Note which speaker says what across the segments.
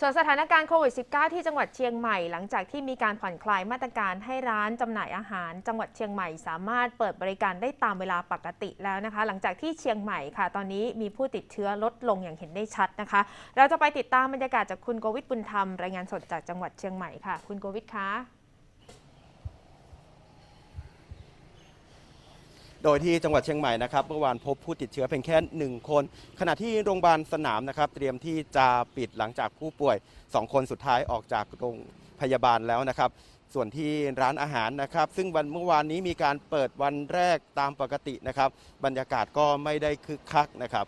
Speaker 1: ส่วนสถานการณ์โควิด -19 ที่จังหวัดเชียงใหม่ หลังจากที่มีการผ่อนคลายมาตรการให้ร้านจำหน่ายอาหาร จังหวัดเชียงใหม่สามารถเปิดบริการได้ตามเวลาปกติแล้วนะคะ หลังจากที่เชียงใหม่ค่ะ ตอนนี้มีผู้ติดเชื้อลดลงอย่างเห็นได้ชัดนะคะ เราจะไปติดตามบรรยากาศจากคุณโกวิทบุญธรรมรายงานสดจากจังหวัดเชียงใหม่ค่ะ คุณโกวิทคะ
Speaker 2: โดยที่จังหวัดเชียงใหม่นะครับเมื่อวานพบผู้ติดเชื้อเพียงแค่ 1 คน ขณะที่โรงพยาบาลสนามนะครับเตรียมที่จะปิดหลังจากผู้ป่วย 2 คนสุดท้ายออกจากโรงพยาบาลแล้วนะครับส่วนที่ร้านอาหารนะครับ ซึ่งวันเมื่อวานนี้มีการเปิดวันแรกตามปกตินะครับ บรรยากาศก็ไม่ได้คึกคักนะครับ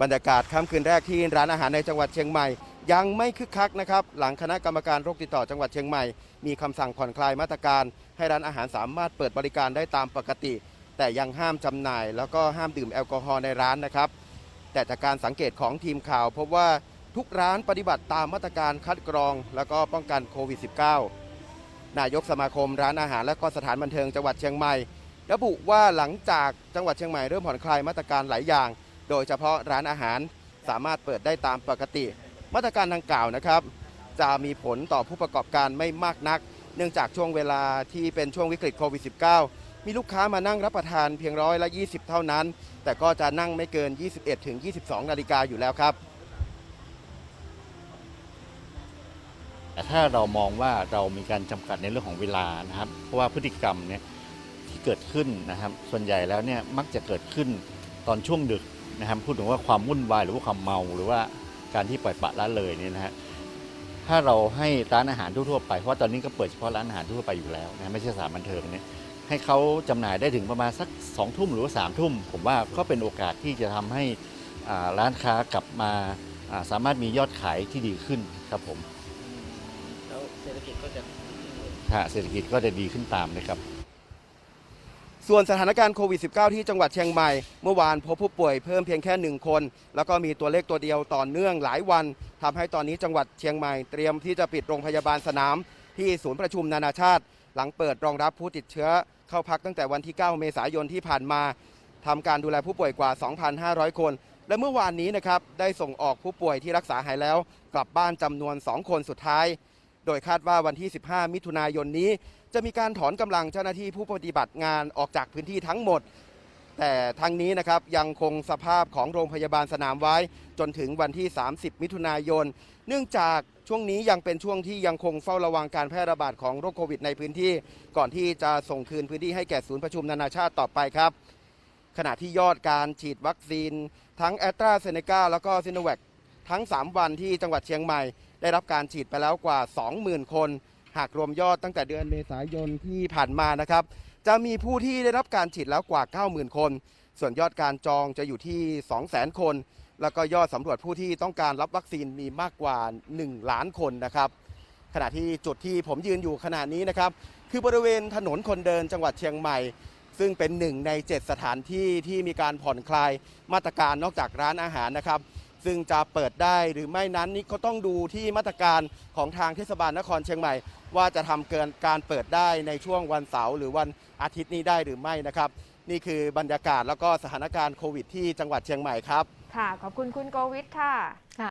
Speaker 2: บรรยากาศค่ำคืนแรกที่ร้านอาหารในจังหวัดเชียงใหม่ ยังไม่คึกคักนะครับ หลังคณะกรรมการโรคติดต่อจังหวัดเชียงใหม่ มีคำสั่งผ่อนคลายมาตรการ ให้ร้านอาหารสามารถเปิดบริการได้ตามปกติ แต่ยังห้ามจำหน่าย แล้วก็ห้ามดื่มแอลกอฮอล์ในร้านนะครับ แต่จากการสังเกตของทีมข่าว พบว่าทุกร้านปฏิบัติตามมาตรการคัดกรอง แล้วก็ป้องกันโควิด -19 นายกสมาคมร้านอาหารและก็สถานบันเทิงจังหวัดเชียงใหม่ระบุว่าหลังจากจังหวัดเชียงใหม่เริ่มผ่อนคลายมาตรการหลายอย่าง โดยเฉพาะร้านอาหารสามารถเปิดได้ตามปกติ มาตรการดังกล่าวนะครับ จะมีผลต่อผู้ประกอบการไม่มากนัก เนื่องจากช่วงเวลาที่เป็นช่วงวิกฤตโควิด -19 มีลูกค้ามานั่งรับประทานเพียงร้อยละ20 เท่านั้น แต่ก็จะนั่งไม่เกิน 21ถึง22 นาฬิกาอยู่แล้วครับ
Speaker 3: แต่ถ้าเรามองว่าเรามีการจำกัดในเรื่องของเวลานะครับ เพราะว่าพฤติกรรมเนี่ยที่เกิดขึ้นนะครับ ส่วนใหญ่แล้วเนี่ยมักจะเกิดขึ้นตอนช่วงดึกนะครับ พูดถึงว่าความวุ่นวายหรือว่าความเมาหรือว่า การที่ปล่อยปละละเลยเนี่ยนะฮะถ้าเราให้ร้านอาหารทั่วๆไปเพราะว่าตอนนี้ก็เปิดเฉพาะร้านอาหารทั่วไปอยู่แล้วนะไม่ใช่สถานบันเทิงเนี่ยให้เขาจำหน่ายได้ถึงประมาณสักสองทุ่มหรือว่าสามทุ่ม ผมว่าก็เป็นโอกาสที่จะทำให้อ่าร้านค้ากลับมาอ่าสามารถมียอดขายที่ดีขึ้นครับผม
Speaker 4: แล้วเศรษฐกิจก็จะ
Speaker 3: ฮะเศรษฐกิจก็จะดีขึ้นตามนะครับ
Speaker 2: ส่วนสถานการณ์โควิด -19 ที่จังหวัดเชียงใหม่ เมื่อวานพบผู้ป่วยเพิ่มเพียงแค่ 1 คน แล้วก็มีตัวเลขตัวเดียวต่อเนื่องหลายวันทำให้ตอนนี้จังหวัดเชียงใหม่เตรียมที่จะปิดโรงพยาบาลสนาม ที่ศูนย์ประชุมนานาชาติ หลังเปิดรองรับผู้ติดเชื้อ เข้าพักตั้งแต่วันที่ 9 เมษายนที่ผ่านมาทำการดูแลผู้ป่วยกว่า 2,500 คน และเมื่อวานนี้นะครับได้ส่งออกผู้ป่วยที่รักษาหายแล้ว กลับบ้านจำนวน 2 คนสุดท้าย โดยคาดว่าวันที่ 15 มิถุนายนนี้ จะมีการถอนกำลังเจ้าหน้าที่ผู้ปฏิบัติงานออกจากพื้นที่ทั้งหมด แต่ทั้งนี้นะครับยังคงสภาพของโรงพยาบาลสนามไว้ จนถึงวันที่ 30 มิถุนายน เนื่องจากช่วงนี้ยังเป็นช่วงที่ยังคงเฝ้าระวังการแพร่ระบาดของโรคโควิดในพื้นที่ ก่อนที่จะส่งคืนพื้นที่ให้แก่ศูนย์ประชุมนานาชาติต่อไปครับ ขณะที่ยอดการฉีดวัคซีน ทั้งแอตราเซเนกาแล้วก็ซิโนแวคทั้ง 3 วันที่จังหวัดเชียงใหม่ ได้รับการฉีดไปแล้วกว่า 20,000 คน หากรวมยอดตั้งแต่เดือนเมษายนที่ผ่านมานะครับ จะมีผู้ที่ได้รับการฉีดแล้วกว่า 90,000 คน ส่วนยอดการจองจะอยู่ที่ 200,000 คน แล้วก็ยอดสำรวจผู้ที่ต้องการรับวัคซีนมีมากกว่า 1 ล้านคนนะครับขณะที่จุดที่ผมยืนอยู่ขณะนี้นะครับ คือบริเวณถนนคนเดินจังหวัดเชียงใหม่ ซึ่งเป็นหนึ่งใน 7 สถานที่ที่มีการผ่อนคลายมาตรการนอกจากร้านอาหารนะครับ ซึ่งจะเปิดได้หรือไม่นั้นนี่ก็ต้องดูที่มาตรการของทางเทศบาลนครเชียงใหม่ ว่าจะทำเกินการเปิดได้ในช่วงวันเสาร์หรือวันอาทิตย์นี้ได้หรือไม่นะครับ นี่คือบรรยากาศแล้วก็สถานการณ์โควิดที่จังหวัดเชียงใหม่ครับ
Speaker 1: ค่ะ ขอบคุณคุณโกวิทค่ะ